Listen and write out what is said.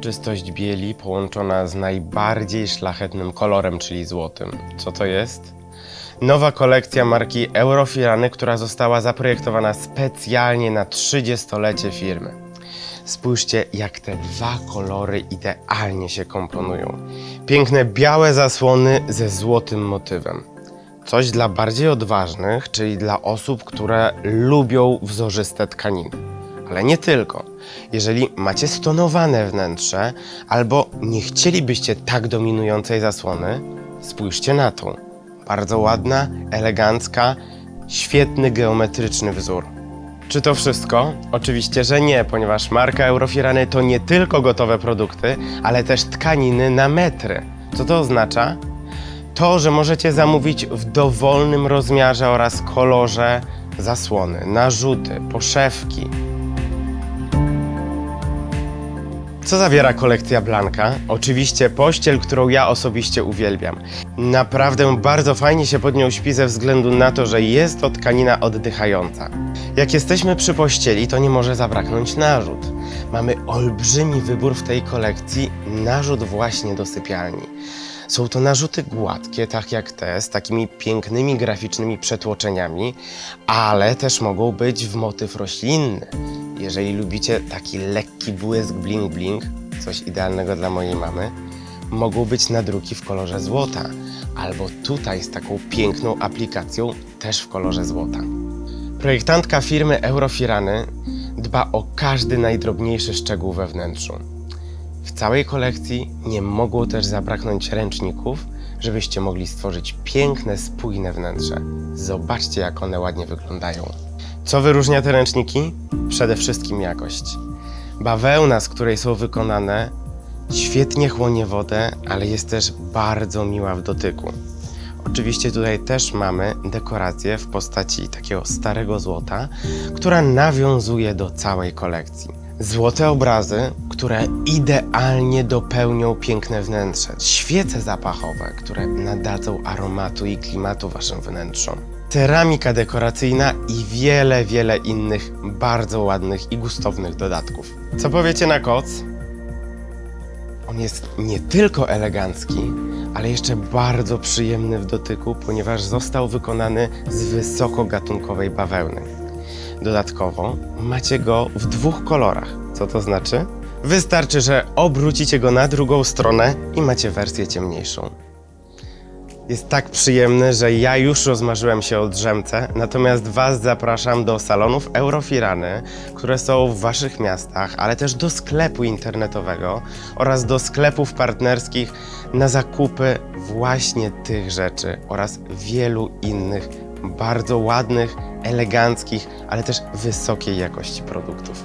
Czystość bieli połączona z najbardziej szlachetnym kolorem, czyli złotym. Co to jest? Nowa kolekcja marki Eurofirany, która została zaprojektowana specjalnie na 30-lecie firmy. Spójrzcie, jak te dwa kolory idealnie się komponują. Piękne białe zasłony ze złotym motywem. Coś dla bardziej odważnych, czyli dla osób, które lubią wzorzyste tkaniny. Ale nie tylko. Jeżeli macie stonowane wnętrze albo nie chcielibyście tak dominującej zasłony, spójrzcie na tą. Bardzo ładna, elegancka, świetny geometryczny wzór. Czy to wszystko? Oczywiście, że nie, ponieważ marka Eurofirany to nie tylko gotowe produkty, ale też tkaniny na metry. Co to oznacza? To, że możecie zamówić w dowolnym rozmiarze oraz kolorze zasłony, narzuty, poszewki. Co zawiera kolekcja Blanka? Oczywiście pościel, którą ja osobiście uwielbiam. Naprawdę bardzo fajnie się pod nią śpi ze względu na to, że jest to tkanina oddychająca. Jak jesteśmy przy pościeli, to nie może zabraknąć narzut. Mamy olbrzymi wybór w tej kolekcji narzut właśnie do sypialni. Są to narzuty gładkie, tak jak te, z takimi pięknymi graficznymi przetłoczeniami, ale też mogą być w motyw roślinny. Jeżeli lubicie taki lekki błysk bling bling, coś idealnego dla mojej mamy, mogą być nadruki w kolorze złota, albo tutaj z taką piękną aplikacją też w kolorze złota. Projektantka firmy Eurofirany dba o każdy najdrobniejszy szczegół we wnętrzu. W całej kolekcji nie mogło też zabraknąć ręczników, żebyście mogli stworzyć piękne, spójne wnętrze. Zobaczcie, jak one ładnie wyglądają. Co wyróżnia te ręczniki? Przede wszystkim jakość. Bawełna, z której są wykonane, świetnie chłonie wodę, ale jest też bardzo miła w dotyku. Oczywiście tutaj też mamy dekorację w postaci takiego starego złota, która nawiązuje do całej kolekcji. Złote obrazy, które idealnie dopełnią piękne wnętrze. Świece zapachowe, które nadadzą aromatu i klimatu waszym wnętrzom. Ceramika dekoracyjna i wiele, wiele innych bardzo ładnych i gustownych dodatków. Co powiecie na koc? On jest nie tylko elegancki, ale jeszcze bardzo przyjemny w dotyku, ponieważ został wykonany z wysokogatunkowej bawełny. Dodatkowo macie go w dwóch kolorach. Co to znaczy? Wystarczy, że obrócicie go na drugą stronę i macie wersję ciemniejszą. Jest tak przyjemny, że ja już rozmarzyłem się o drzemce, natomiast Was zapraszam do salonów Eurofirany, które są w Waszych miastach, ale też do sklepu internetowego oraz do sklepów partnerskich na zakupy właśnie tych rzeczy oraz wielu innych bardzo ładnych, eleganckich, ale też wysokiej jakości produktów.